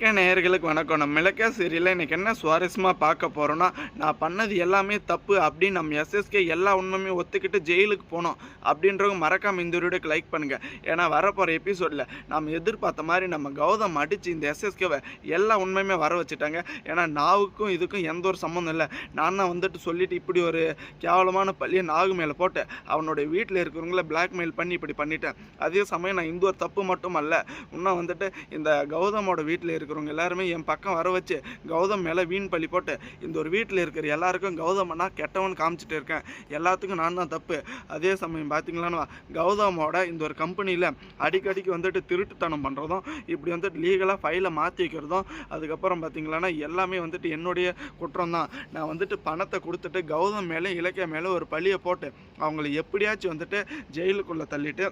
நேயர்களுக்கு வணக்கம். நம்ம இலக்கிய சீரியலில் இன்றைக்கி என்ன சுவாரஸ்யமாக பார்க்க போகிறோன்னா நான் பண்ணது எல்லாமே தப்பு அப்படின்னு நம்ம எஸ்எஸ்கே எல்லா உண்மையுமே ஒத்துக்கிட்டு ஜெயிலுக்கு போனோம் அப்படின்றவங்க மறக்காமல் இந்த வீடியோக்கு லைக் பண்ணுங்கள் ஏன்னா வரப்போகிற எபிசோடில் நம்ம எதிர்பார்த்த மாதிரி நம்ம கௌதம் அடித்து இந்த எஸ்எஸ்கேவை எல்லா உண்மையுமே வர வச்சுட்டாங்க. ஏன்னா நாவுக்கும் இதுக்கும் எந்த ஒரு சம்மந்தம் இல்லை. நான் தான் வந்துட்டு சொல்லிவிட்டு இப்படி ஒரு கேவலமான பள்ளியை நாகு மேலே போட்டு அவனுடைய வீட்டில் இருக்கிறவங்கள பிளாக்மெயில் பண்ணி இப்படி பண்ணிட்டேன். அதே சமயம் நான் இந்த ஒரு தப்பு மட்டும் அல்ல. இன்னும் வந்துட்டு இந்த கௌதமோட வீட்டில் இருக்கிறவங்க எல்லாருமே என் பக்கம் வர வச்சு கௌதம் மேலே வீண் பழி போட்டு இந்த ஒரு வீட்டில் இருக்கிற எல்லாருக்கும் கௌதம்னா கெட்டவன் காமிச்சிட்டு இருக்கேன். எல்லாத்துக்கும் நான் தான் தப்பு. அதே சமயம் பார்த்தீங்களான்னு கௌதமோட இந்த ஒரு கம்பெனியில் அடிக்கடிக்கு வந்துட்டு திருட்டுத்தனம் பண்ணுறதும் இப்படி வந்துட்டு லீகலாக ஃபைலை மாற்றி வைக்கிறதும் அதுக்கப்புறம் பார்த்தீங்களான்னா எல்லாமே வந்துட்டு என்னுடைய குற்றம் தான் நான் வந்துட்டு பணத்தை கொடுத்துட்டு கௌதம் மேலே இலக்கிய மேலே ஒரு பழியை போட்டு அவங்கள எப்படியாச்சும் வந்துட்டு ஜெயிலுக்குள்ளே தள்ளிட்டு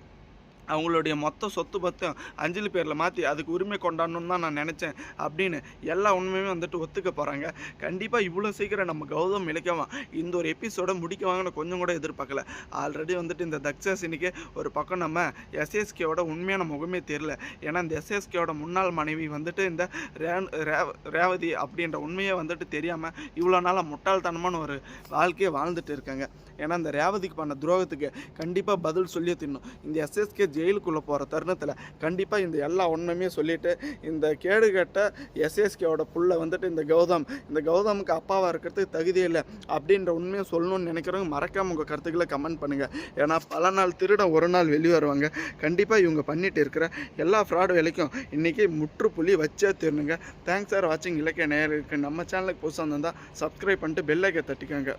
அவங்களுடைய மொத்த சொத்து பத்தும் அஞ்சலி பேரில் மாற்றி அதுக்கு உரிமை கொண்டாடணும்னு தான் நான் நினச்சேன் அப்படின்னு எல்லா உண்மையுமே வந்துட்டு ஒத்துக்க போகிறாங்க கண்டிப்பாக இவ்வளோ சீக்கிரம் நம்ம கௌதம் இழைக்கவான் இந்த ஒரு எபிசோடை முடிக்கவாங்கன்னு கொஞ்சம் கூட எதிர்பார்க்கல. ஆல்ரெடி வந்துட்டு இந்த தக்ஷாசினிக்கு ஒரு பக்கம் நம்ம எஸ்எஸ்கேவோட உண்மையான முகமே தெரில ஏன்னா இந்த எஸ்எஸ்கேவோட முன்னாள் மனைவி வந்துட்டு இந்த ரே- ரேவதி அப்படின்ற உண்மையை வந்துட்டு தெரியாமல் இவ்வளோ நாளாக முட்டாள்தனமான ஒரு வாழ்க்கையை வாழ்ந்துட்டு இருக்காங்க. ஏன்னா இந்த ரேவதிக்கு பண்ண துரோகத்துக்கு கண்டிப்பாக பதில் சொல்லியே தின்னும் இந்த எஸ்எஸ்கே ஜெயிலுக்குள்ளே போகிற தருணத்தில் கண்டிப்பாக இந்த எல்லா உண்மையுமே சொல்லிட்டு இந்த கேடுகட்ட எஸ்எஸ்கேவோட புள்ள வந்துட்டு இந்த கௌதம் இந்த கௌதமுக்கு அப்பாவாக இருக்கிறதுக்கு தகுதியே இல்லை அப்படின்ற உண்மையை சொல்லணும்னு நினைக்கிறவங்க மறக்காமல் உங்கள் கருத்துக்களை கமெண்ட் பண்ணுங்கள் ஏன்னா பல நாள் திருடன் ஒரு நாள் வெளியே வருவாங்க. கண்டிப்பாக இவங்க பண்ணிட்டு இருக்கிற எல்லா ஃப்ராடு வேலைக்கும் இன்றைக்கி முற்றுப்புள்ளி வச்சே தீரணுங்க. தேங்க்ஸ் ஃபார் வாட்சிங் இலக்கிய நேயருக்கு நம்ம சேனலுக்கு புதுசாக இருந்தால் சப்ஸ்கிரைப் பண்ணிட்டு பெல்லைக்கை தட்டிக்கோங்க.